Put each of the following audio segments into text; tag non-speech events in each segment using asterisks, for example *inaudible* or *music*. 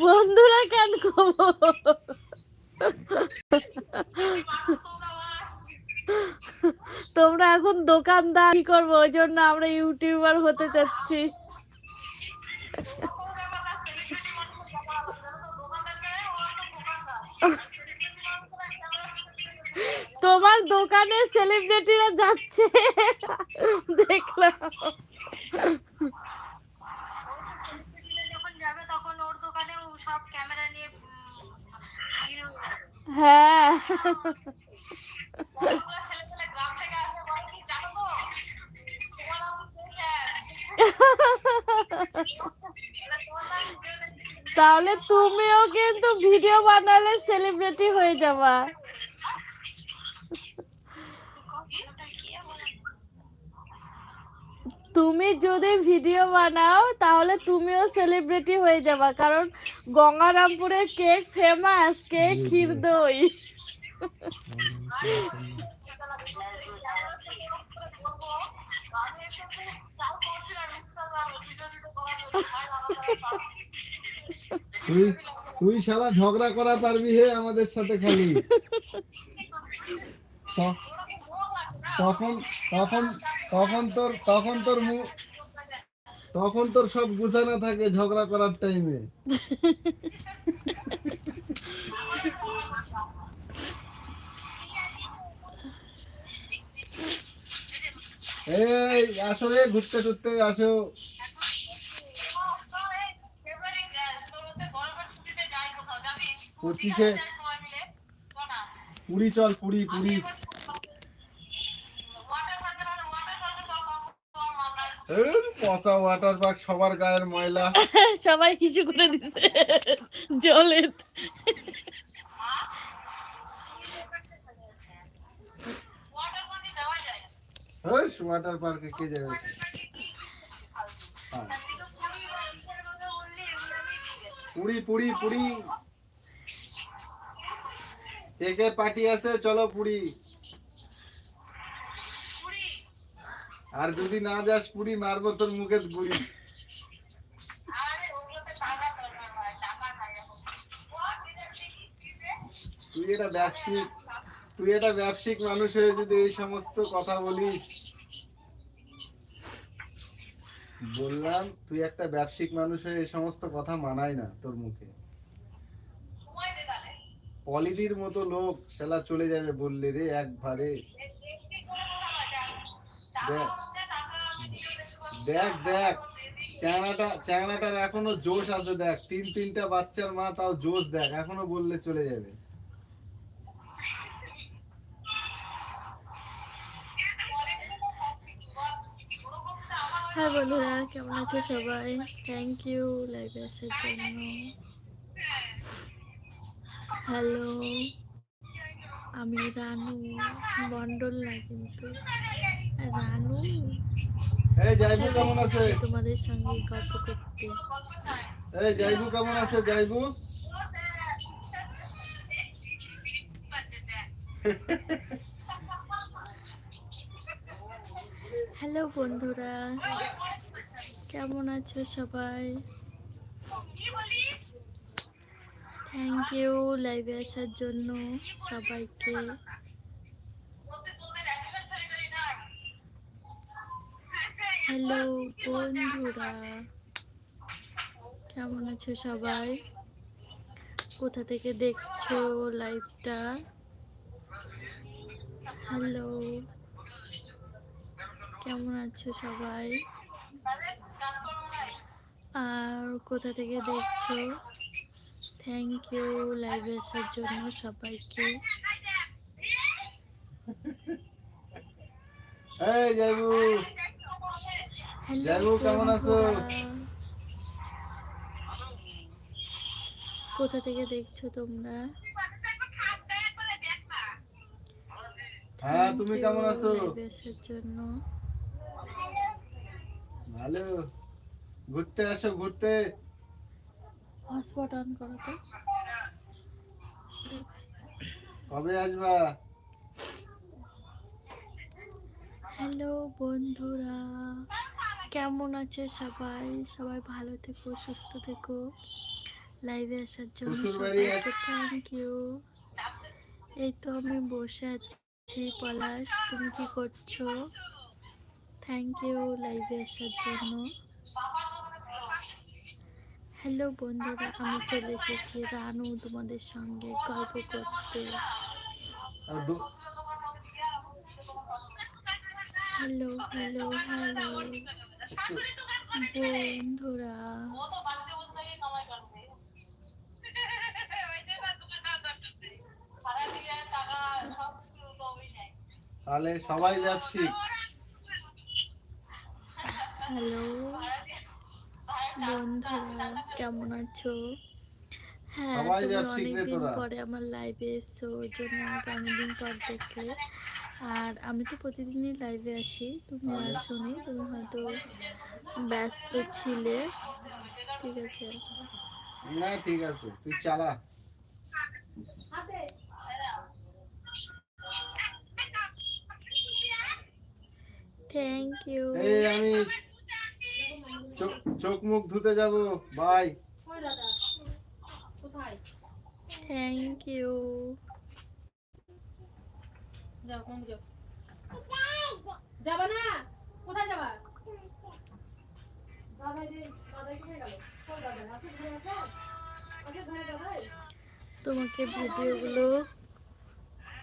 বন্ধুরা কেন তোমরা এখন দোকানদার করব? ওই জন্য আমরা ইউটিউবার হতে চাচ্ছি। তোমার দোকানে সেলিব্রিটিরা যাচ্ছে। দেখলাম যখন যাবে তখন ওর দোকানে ও সব ক্যামেরা নিয়ে উম, ভিড় হবে। হ্যাঁ অনেকগুলো ছেলে ছেলে গ্রাম থেকে আসে বলে কি জানো তো তোমার নাম সুশান। এবার তোমার নাম সুশান। তাহলে তুমিও কিন্তু ভিডিও বানালে সেলিব্রিটি হয়ে যাবা তুমি যদি ভিডিও বানাও, তাহলে তুমিও সেলিব্রিটি হয়ে যাবা, কারণ গঙ্গারামপুরের কেক ফেমাস কেক ক্ষীর দই। তুই তুই শালা ঝগড়া করা পারবি হে আমাদের সাথে খালি তখন তখন তখন তোর তখন তোর মুখ তখন তোর সব গুছানো থাকে ঝগড়া করার টাইমে এই আসো রে ঘুরতে টুরতে আসো। পঁচিশে পুরী চল পুরী পুরী ওয়াটার পার্কে না ওয়াটার পার্কে চল তোমার মালদায় এই পচা ওয়াটার পার্ক সবার গায়ের ময়লা। *laughs* সবাই কিছু করে দিছে। জলে ওয়াটার পার্কে কে যাবে? হ্যাঁ। পুরী পুরী পুরী। কে কে পার্টি আছে? চলো পুরী। আর যদি না যাস পুরি মারবো তোর মুখে গুড়ি তুই এটা ব্যবসায়িক তুই এটা ব্যবসায়িক মানুষ হয়ে যদি এই সমস্ত কথা বলিস। বললাম তুই একটা ব্যবসায়িক মানুষ হয়ে এই সমস্ত কথা মানায় না তোর মুখে। পলিদির মতো লোক সেলা চলে যাবে বললে রে একবারে। দেখ দেখ, চ্যাংড়াটা, চ্যাংড়াটার এখনও জোশ আছে, দেখ, তিন, তিনটা বাচ্চার মা তাও জোশ, দেখ, এখনও বললে চলে যাবে। হ্যাঁ বন্ধুরা, কেমন আছো সবাই? থ্যাংক ইউ লাইভে আসার জন্য হ্যালো আমি রানু, মন্ডল না কিন্তু। রানু। এই জাইবু কেমন আছে? তোমাদের সঙ্গে গল্প করতে। এই জাইবু কেমন আছে জাইবু? হ্যালো বন্ধুরা কেমন আছো সবাই? থ্যাংক ইউ লাইভে আসার জন্য সবাইকে। হ্যালো বন্ধুরা, কেমন আছো সবাই? কোথা থেকে দেখছ লাইভটা? হ্যালো, কেমন আছো সবাই? আর কোথা থেকে দেখছ? থ্যাংক ইউ লাইভে আসার জন্য সবাইকে। এই হ্যালো কেমন আছো? কোথা থেকে দেখছ তোমরা? হ্যাঁ তুমি কেমন আছো? live জন্য। ভালো। ঘুরতে আসো ঘুরতে। হটস্পট অন করো তো। কবে আসবা? হ্যালো বন্ধুরা। কেমন আছে সবাই? সবাই ভালো থেকো সুস্থ থেকো। লাইভে আসার জন্য সবাইকে থ্যাংক ইউ এই তো আমি বসে আছি পলাশ তুমি কি করছ? থ্যাংক ইউ লাইভে আসার জন্য। হ্যালো বন্ধুরা আমি চলে এসেছি রানু তোমাদের সঙ্গে গল্প করতে। হ্যালো হ্যালো হ্যালো বন্ধুরা। তাহলে সবাই ব্যবসায়িক হ্যালো। বন্ধুরা কেমন আছো? হ্যাঁ তুমি যাচ্ছি অনেকদিন পরে আমার লাইভে এসছো ওই জন্য আমাকে অনেকদিন পর দেখলে। আর আমি তো প্রতিদিনই লাইভে আসি তুমি। আসোনি তুমি হয়তো ব্যস্ত ছিলে। ঠিক আছে। না ঠিক আছে তুই চালা। থ্যাংক ইউ এই আমি চোখ- চোখ মুখ ধুতে যাব। বাই থ্যাংক ইউ যাও, কোন যাও? যাবা না? কোথায় যাবা? তোমাকে ভিডিওগুলো,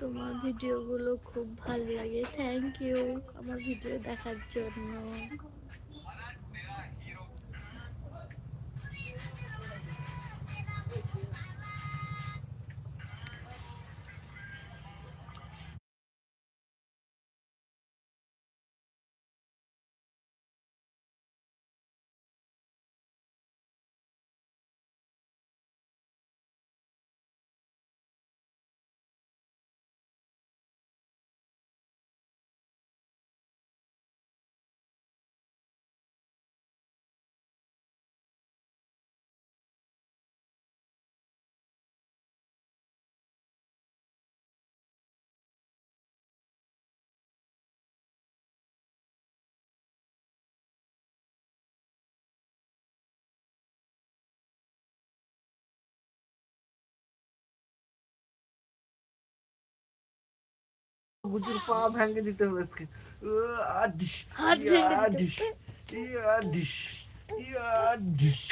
তোমার ভিডিওগুলো খুব ভালো লাগে। থ্যাংক ইউ আমার ভিডিও দেখার জন্য। বুঝুর পা ভেঙে দিতে হবে আজকে। উ, আডিস, হাত ভেঙে দিতে ইয়াডিস, ইয়াডিস, ইয়াডিস।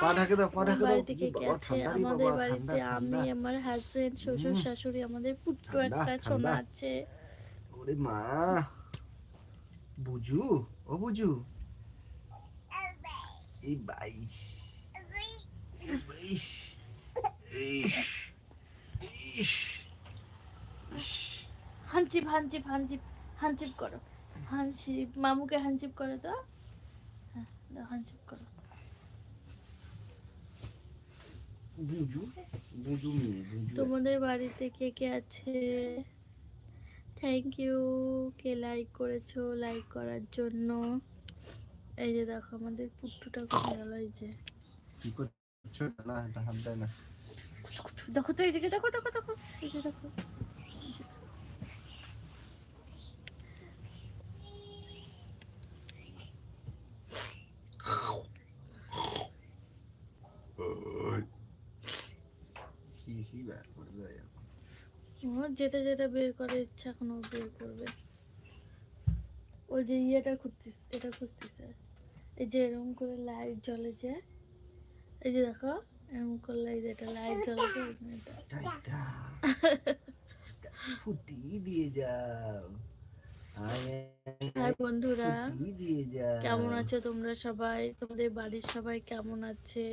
পা ঢাকে দাও পা ঢাকে দাও। থেকে গেছে আমাদের বাড়িতে আমি আমার হাজবেন্ড শ্বশুর শাশুড়ি আমাদের পুট্টু একটা সোনা আছে ওরে মা বুঝু ও বুঝু এই বাইশ বাইশ ইস, ইস, ইস। হানচিপ হানচিপ হানচিপ হানচিপ করো। হানচিপ মামুকে হানচিপ করে তো। হ্যাঁ হানচিপ করো। তোমাদের বাড়িতে কে কে আছে? থ্যাংক ইউ কে লাইক করেছ? লাইক করার জন্য। এই যে দেখো আমাদের পুট্টুটা কোথায় গেল এই যে। দেখো তো এইদিকে দেখো দেখো দেখো। এই যে দেখো। কি কি ব্যাট করে দেয় এখন। ও যেটা যেটা বের করার ইচ্ছা এখন ও বের করবে। ও যে ইয়েটা খুঁজতিস এটা খুঁজতেছে। এই যে এরকম করে লাইট জ্বলে যে এই যে দেখো এরকম করলে এই যে এটা লাইট জ্বলে ফুটি দিয়ে যাও। হাই বন্ধুরা দিয়ে যাও। কেমন আছো তোমরা সবাই? তোমাদের বাড়ির সবাই কেমন আছে?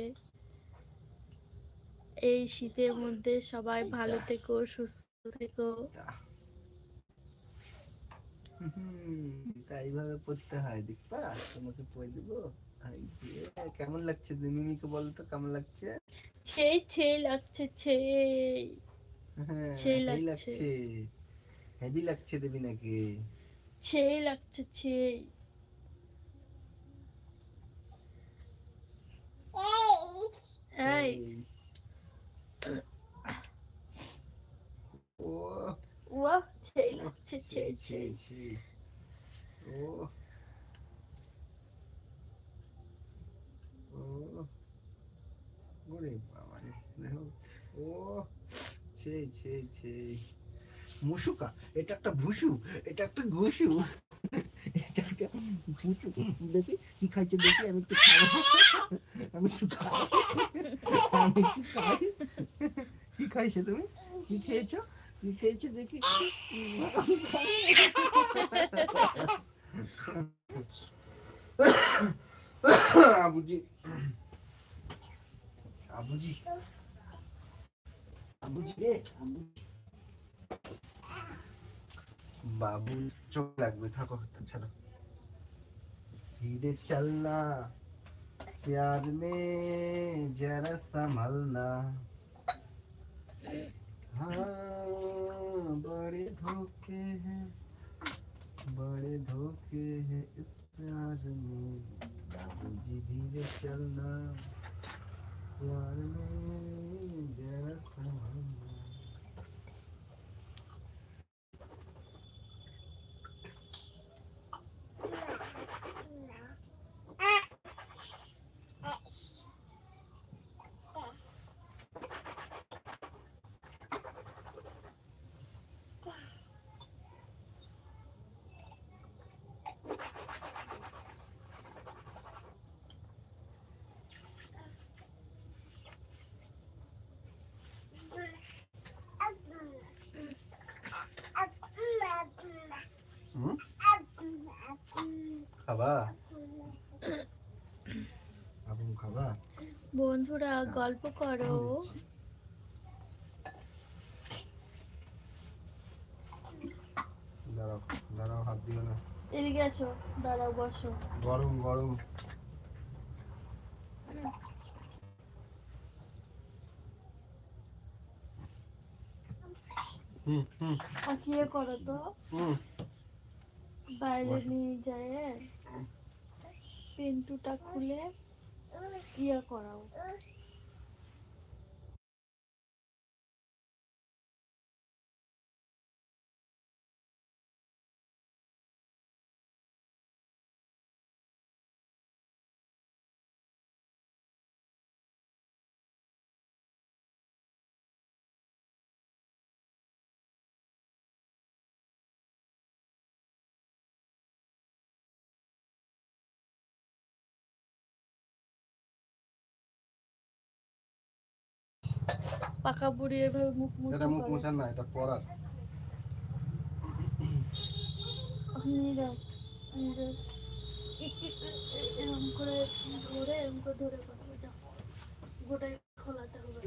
এই শীতের মধ্যে সবাই ভালো থেকো সুস্থ থেকো। এইভাবে পড়তে হয়। দেখবা তোমাকে পড়ে দেবো? কেমন লাগছে মিমিকে বলো তো কেমন লাগছে? হ্যাঁ লাগছে। লাগছে। হেভি লাগছে দেবী নাকি? লাগছে এই বাবা রে দেখো ও সেই সেই সেই মুসুকা এটা একটা ভুসু এটা একটা ঘুষু এটা একটা ভুসু দেখি কি খাইছে দেখি আমি একটু খাব আমি একটু খাই আমি একটু খাই কি খাইছো তুমি কি খেয়েছো কি খেয়েছো দেখি আবুজি আবুজি আবুজি রে আবুজি বাবু চোখ লাগবে থাকো ছাড়ো धीरे चलना प्यार में जरा संभलना हाँ बड़े धोखे हैं, बड़े धोखे हैं इस प्यार में। बाबूजी धीरे चलना, प्यार में जरा संभलना খাবা? আপনি খাবা? বন্ধুরা গল্প করো। দাঁড়াও দাঁড়াও হাত দিও না। এদিকে আছো দাঁড়াও বসো। গরম গরম। হুম হুম। করো তো? হুম। বাইরে নিয়ে যায় পিন্টুটা খুলে ইয়া করাও। পাকা বুড়ি এভাবে মুখ মুখ এটা মুখ মোছার না এটা পড়ার নিয়ে যাও নিয়ে যাও এ- এ- এ- এ- এরম করে ধরে এরম করে ধরে গোটাই খোলাতে হবে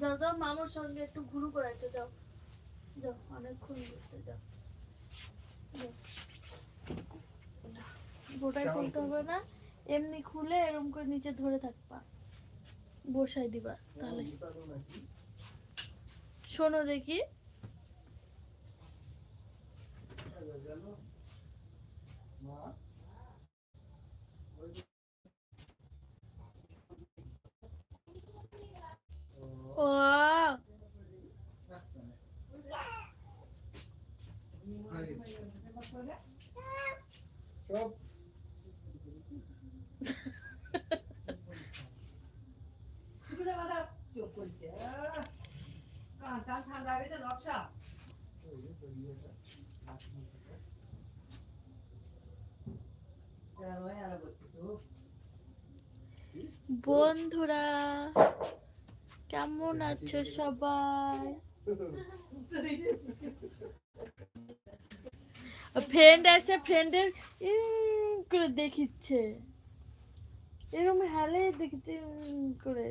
যাও যাও মামুর সঙ্গে একটু ঘুরু করাচ্ছো যাও। যাও অনেকক্ষণ বসতে যাও। গোটাই খুলতে হবে না এমনি খুলে এরম করে নিচে ধরে থাকবা। বসাই দিবা তাহলে। শোনো দেখি। ও। সব দুপুরে মাথা চোখ করছে আহ, কান টান ঠান্ডা হয়ে গেছে নকশা। বন্ধুরা কেমন আছো সবাই? ফ্রেন্ড আসে ফ্রেন্ডের করে দেখিচ্ছে। এরকম হালে দেখিচ্ছে করে।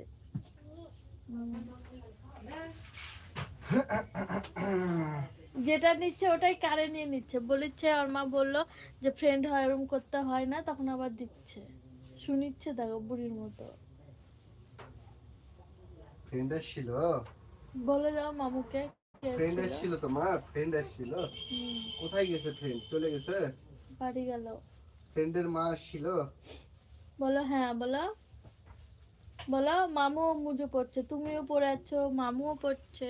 যেটা নিচ্ছে ওটাই কারে নিয়ে নিচ্ছে। বলেছে ওর মা বলল যে ফ্রেন্ড হয় এরকম করতে হয় না তখন আবার দিচ্ছে। শুনিচ্ছে দেখো বুড়ির মতো। ফ্রেন্ড আসছিল? বলে দাও মামুকে ফ্রেন্ড এসেছিল? আসছিল? তো মা? ফ্রেন্ড আসছিল? কোথায় গেছে ফ্রেন্ড চলে গেছে? বাড়ি গেল। ফ্রেন্ডের মা আসছিল? বলো হ্যাঁ বলো। বলো মামুও মুজো পড়ছে তুমিও পড়ে আছো মামুও পড়ছে।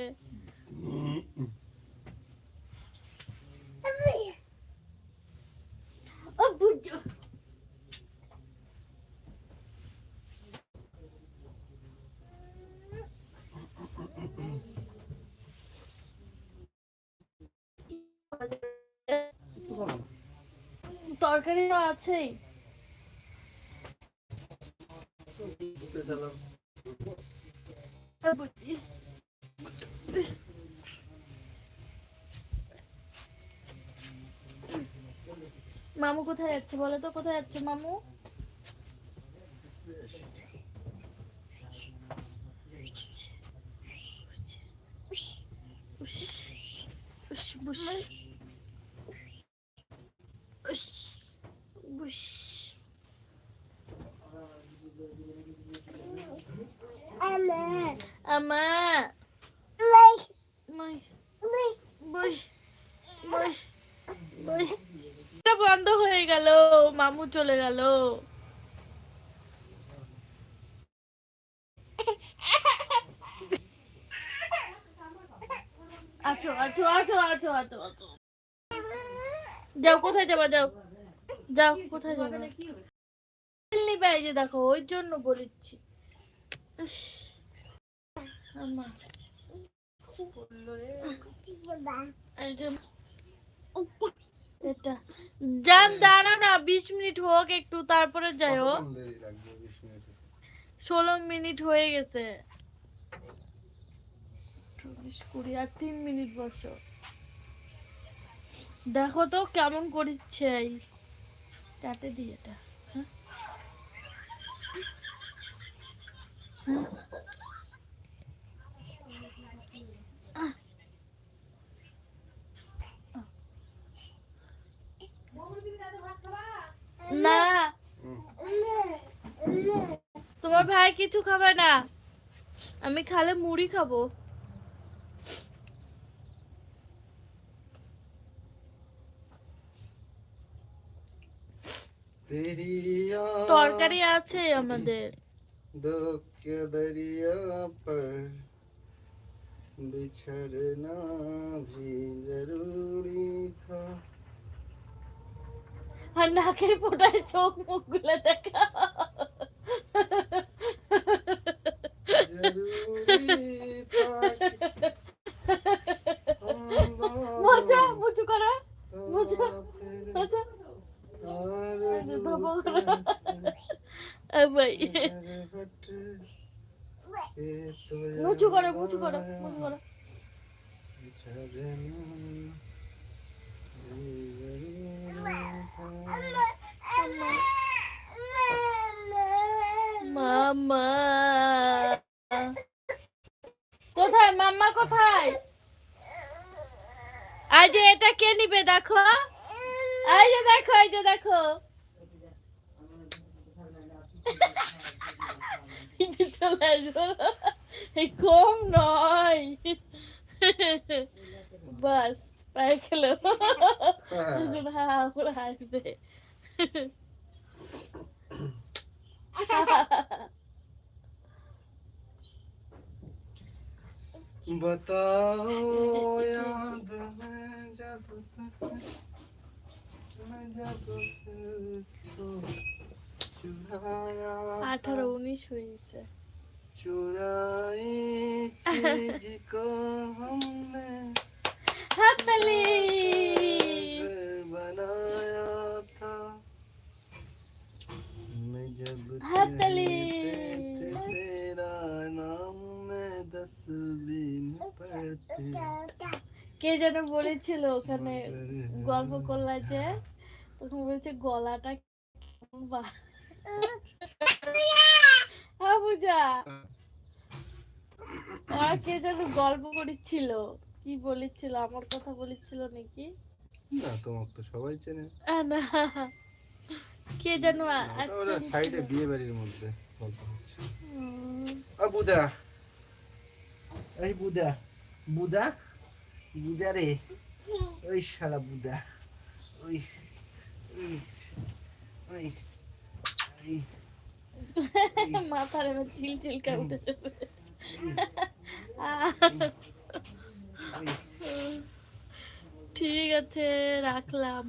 তরকারি তো আছেই। বুঝছি মামু কোথায় যাচ্ছে বলো তো? কোথায় যাচ্ছে মামু? আমা মাই বুশ বুশ বুশ এটা বন্ধ হয়ে গেল মামু চলে গেল। আছো আছো আছো আছো আছো আছো। যাও কোথায় যাবা যাও। যাও কোথায় যাবে। নিবে এই যে দেখো ওই জন্য বলেছি এই যে এটা। যান দাঁড়াও না বিশ মিনিট হোক একটু তারপরে যাই হোক। ষোলো মিনিট হয়ে গেছে। চব্বিশ কুড়ি আর তিন মিনিট বসো দেখো তো কেমন করিচ্ছে এই কাটে দিই এটা হ্যাঁ? হ্যাঁ? আহ। না আমার ভাই কিছু খাবে না। আমি খালে মুড়ি খাব। তরকারি আছে আমাদের। ভি জরুরি আর নাকের পোটায় চোখ মুখগুলো দেখা। এই এটা কে নিবে দেখো? এই যে দেখো, এই যে দেখো। কম নয়। বাস, পায়ে খেলো। হাসবে। बताओ *laughs* याद में जब तक मैं जब तुझको चुराया আঠারো উনিশ হয়ে গেছে चुराई चीज को हमने হাততালি फिर बनाया था मैं जब हाथताली। কে যেন বলেছিল ওখানে গল্প করলা যে তখন বলেছে গলাটা হ্যাঁ বুঝা আর কে যেন গল্প করেছিল কি বলেছিল? আমার কথা বলেছিল নাকি? না তোমার তো সবাই চেনে। না। কে যেন সাইডে বিয়ে বাড়ির মধ্যে গল্প হচ্ছে। উম, ও বুদা এই বুদা বুদা রে। ওই শালা বুদা। ওই ওই ওই ওই মাথার এবার চিল চিল কাটতে ওই ঠিক আছে রাখলাম।